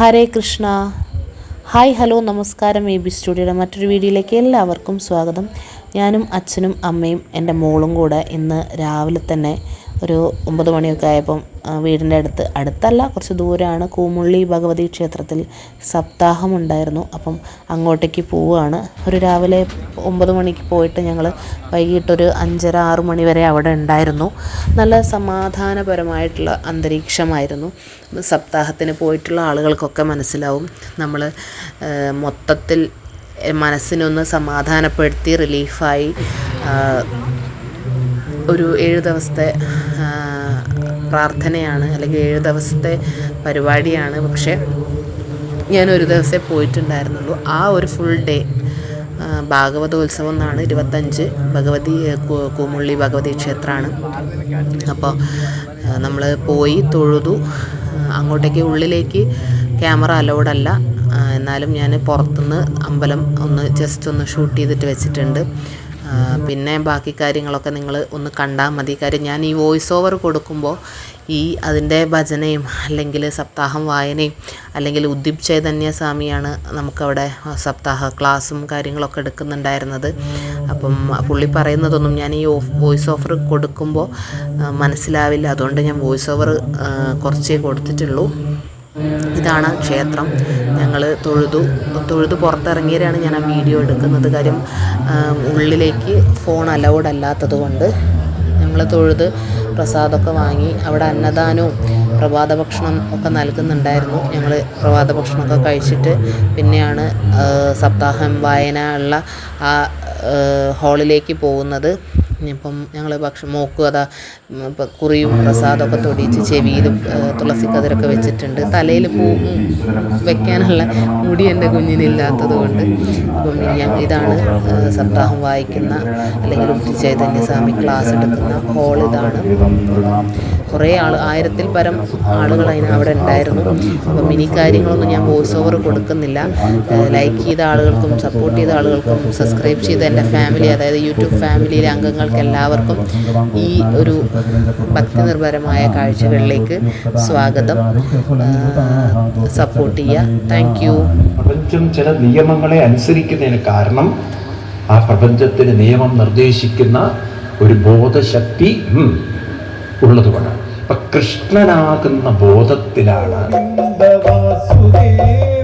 ഹരേ Krishna. Hi hello നമസ്കാരം A B സ്റ്റുഡിയോയുടെ മറ്റൊരു വീഡിയോയിലേക്ക് എല്ലാവർക്കും സ്വാഗതം. ഞാനും അച്ഛനും അമ്മയും എന്റെ മോളും കൂടെ ഇന്ന് രാവിലെ തന്നെ ഒരു ഒമ്പത് മണിയൊക്കെ ആയപ്പം വീടിന്റെ അടുത്ത് അടുത്തല്ല കുറച്ച് ദൂരമാണ് കൂമുള്ളി ഭഗവതി ക്ഷേത്രത്തിൽ സപ്താഹം ഉണ്ടായിരുന്നു അപ്പം അങ്ങോട്ടേക്ക് പോവുകയാണ്. ഒരു രാവിലെ ഒമ്പത് മണിക്ക് പോയിട്ട് ഞങ്ങൾ വൈകിട്ടൊരു അഞ്ചര ആറ് മണി വരെ അവിടെ ഉണ്ടായിരുന്നു. നല്ല സമാധാനപരമായിട്ടുള്ള അന്തരീക്ഷമായിരുന്നു. സപ്താഹത്തിന് പോയിട്ടുള്ള ആളുകൾക്കൊക്കെ മനസ്സിലാവും. നമ്മൾ മൊത്തത്തിൽ മനസ്സിനൊന്ന് സമാധാനപ്പെടുത്തി റിലീഫായി ഒരു ഏഴ് ദിവസത്തെ പ്രാർത്ഥനയാണ് അല്ലെങ്കിൽ ഏഴ് ദിവസത്തെ പരിപാടിയാണ്. പക്ഷേ ഞാൻ ഒരു ദിവസമേ പോയിട്ടുണ്ടായിരുന്നുള്ളൂ. ആ ഒരു ഫുൾ ഡേ ഭാഗവതോത്സവം എന്നാണ് ഇരുപത്തഞ്ച് ഭഗവതി കൂമുള്ളി ഭഗവതി ക്ഷേത്രമാണ്. അപ്പോൾ നമ്മൾ പോയി തൊഴുതു. അങ്ങോട്ടേക്ക് ഉള്ളിലേക്ക് ക്യാമറ അലൗഡ് അല്ല. എന്നാലും ഞാൻ പുറത്തുനിന്ന് അമ്പലം ഒന്ന് ജസ്റ്റ് ഒന്ന് ഷൂട്ട് ചെയ്തിട്ട് വെച്ചിട്ടുണ്ട്. പിന്നെ ബാക്കി കാര്യങ്ങളൊക്കെ നിങ്ങൾ ഒന്ന് കണ്ടാൽ മതി. കാര്യം ഞാൻ ഈ വോയിസ് ഓവർ കൊടുക്കുമ്പോൾ ഈ അതിന്റെ ഭജനയും അല്ലെങ്കിൽ സപ്താഹം വായനയും അല്ലെങ്കിൽ ഉദ്ദീപ് ചൈതന്യ സ്വാമിയാണ് നമുക്കവിടെ സപ്താഹ ക്ലാസ്സും കാര്യങ്ങളൊക്കെ എടുക്കുന്നുണ്ടായിരുന്നത്. അപ്പം പുള്ളി പറയുന്നതൊന്നും ഞാൻ ഈ വോയിസ് ഓഫർ കൊടുക്കുമ്പോൾ മനസ്സിലാവില്ല. അതുകൊണ്ട് ഞാൻ വോയിസ് ഓവർ കുറച്ചേ കൊടുത്തിട്ടുള്ളൂ. ഇതാണ് ക്ഷേത്രം. ഞങ്ങൾ തൊഴുതു. തൊഴുതു പുറത്തിറങ്ങിയവരാണ് ഞാൻ ആ വീഡിയോ എടുക്കുന്നത്. കാര്യം ഉള്ളിലേക്ക് ഫോൺ അലൗഡ് അല്ലാത്തത് കൊണ്ട് ഞങ്ങൾ തൊഴുത് പ്രസാദമൊക്കെ വാങ്ങി. അവിടെ അന്നദാനവും പ്രഭാത ഭക്ഷണം ഒക്കെ നൽകുന്നുണ്ടായിരുന്നു. ഞങ്ങൾ പ്രഭാത ഭക്ഷണമൊക്കെ കഴിച്ചിട്ട് പിന്നെയാണ് സപ്താഹം വായന ഉള്ള ആ, ഹാളിലേക്ക് പോകുന്നത്. ഇനിയിപ്പം ഞങ്ങൾ ഭക്ഷണം മോക്കും അതാ ഇപ്പം കുറിയും പ്രസാദമൊക്കെ തൊടിയിച്ച് ചെവിയിലും തുളസി കതിരൊക്കെ വെച്ചിട്ടുണ്ട്. തലയിൽ പൂ വെക്കാനുള്ള മുടി എന്റെ കുഞ്ഞിനില്ലാത്തത് കൊണ്ട് അപ്പം ഞാൻ ഇതാണ് സപ്താഹം വായിക്കുന്ന അല്ലെങ്കിൽ ഉത്തി ചൈതന്യ സ്വാമി ക്ലാസ് എടുക്കുന്ന ഹോൾ ഇതാണ്. കുറേ ആൾ ആയിരത്തിൽ പരം ആളുകൾ അതിന് അവിടെ ഉണ്ടായിരുന്നു. അപ്പം ഇനി കാര്യങ്ങളൊന്നും ഞാൻ വോയിസ് ഓവർ കൊടുക്കുന്നില്ല. ലൈക്ക് ചെയ്ത ആളുകൾക്കും സപ്പോർട്ട് ചെയ്ത ആളുകൾക്കും സബ്സ്ക്രൈബ് ചെയ്ത എന്റെ ഫാമിലി അതായത് യൂട്യൂബ് ഫാമിലിയിലെ അംഗങ്ങൾക്ക് എല്ലാവർക്കും ഈ ഒരു ഭക്തി നിർഭരമായ കാഴ്ചകളിലേക്ക് സ്വാഗതം. സപ്പോർട്ട് ചെയ്യുക. താങ്ക് യു പ്രപഞ്ചം ചില നിയമങ്ങളെ അനുസരിക്കുന്നതിന് കാരണം ആ പ്രപഞ്ചത്തിന് നിയമം നിർദ്ദേശിക്കുന്ന ഒരു ബോധശക്തി ഉള്ളതുകൊണ്ടാണ്. അപ്പൊ കൃഷ്ണനാകുന്ന ബോധത്തിലാണ്. ഭഗവതേ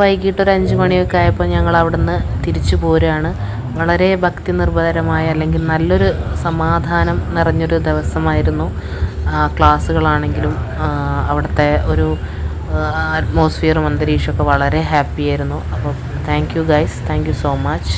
വൈകിട്ട് ഒരു അഞ്ചു മണിയൊക്കെ ആയപ്പോൾ ഞങ്ങൾ അവിടുന്ന് തിരിച്ചു പോരാണ് വളരെ ഭക്തി നിർഭരമായ അല്ലെങ്കിൽ നല്ലൊരു സമാധാനം നിറഞ്ഞൊരു ദിവസമായിരുന്നു. ക്ലാസ്സുകളാണെങ്കിലും അവിടുത്തെ ഒരു അറ്റ്മോസ്ഫിയറും അന്തരീക്ഷമൊക്കെ വളരെ ഹാപ്പിയായിരുന്നു. അപ്പോൾ thank you guys thank you so much